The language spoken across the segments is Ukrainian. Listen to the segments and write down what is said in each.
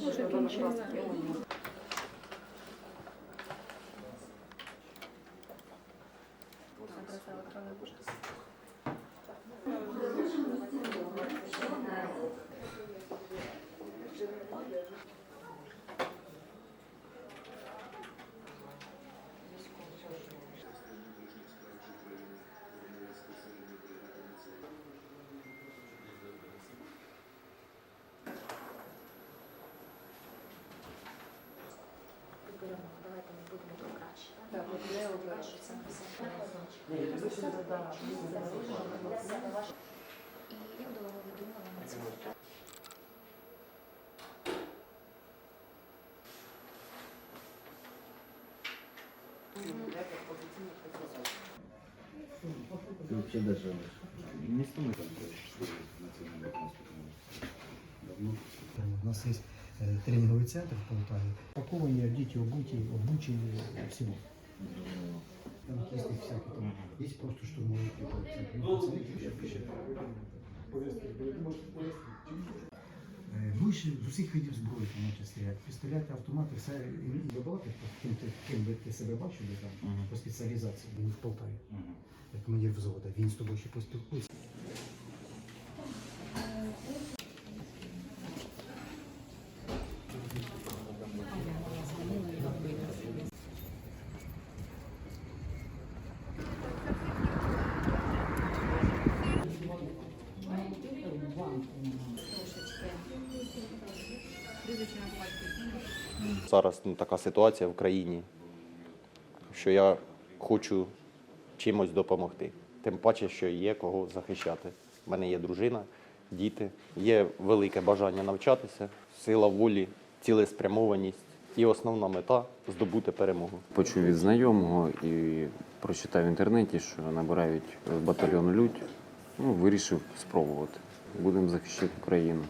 закінчення. Адреса електронної пошти. Ты вообще даже не стоит У нас есть э, тренинговый центр в Полтаве. Упакованные дети обучены, обучены всему. Там есть и всякие там. Есть просто штурмовые типа, ну, пацаны, которые пишут. Е, Будеш з усіх видів зброї ти можеш стріляти. Пістолети, автомати, все. І вибивати, ким, ти, ким би ти себе бачив би там, Мгм. по спеціалізації. Він в Полтаві, Мгм. як командир взвода. Він з тобою ще поспілкується. Зараз ну, така ситуація в країні, що я хочу чимось допомогти. Тим паче, що є кого захищати. У мене є дружина, діти, є велике бажання навчатися, сила волі, цілеспрямованість і основна мета здобути перемогу. Почув від знайомого і прочитав в інтернеті, що набирають батальйон Людь. Ну, вирішив спробувати. Будемо захищати Україну.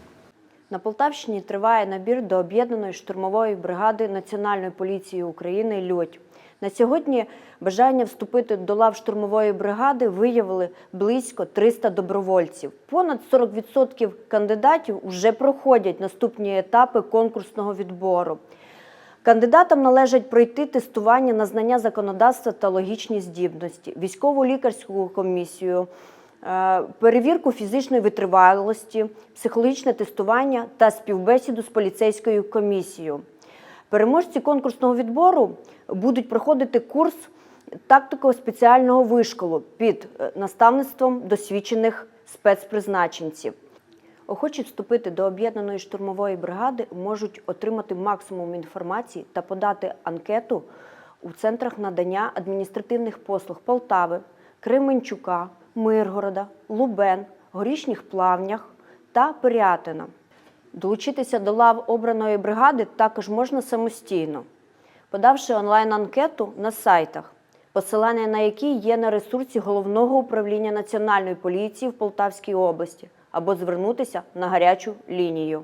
На Полтавщині триває набір до об'єднаної штурмової бригади Національної поліції України Льоть. На сьогодні бажання вступити до лав штурмової бригади виявили близько 300 добровольців. Понад 40% кандидатів вже проходять наступні етапи конкурсного відбору. Кандидатам належить пройти тестування на знання законодавства та логічні здібності, військову лікарську комісію, перевірку фізичної витривалості, психологічне тестування та співбесіду з поліцейською комісією. Переможці конкурсного відбору будуть проходити курс тактико-спеціального вишколу під е, наставництвом досвідчених спецпризначенців. Охочі вступити до об'єднаної штурмової бригади можуть отримати максимум інформації та подати анкету у центрах надання адміністративних послуг Полтави, Кременчука, Миргорода, Лубен, Горішніх Плавнях та Пирятина. Долучитися до лав обраної бригади також можна самостійно, подавши онлайн-анкету на сайтах, посилання на які є на ресурсі Головного управління Національної поліції в Полтавській області, або звернутися на гарячу лінію.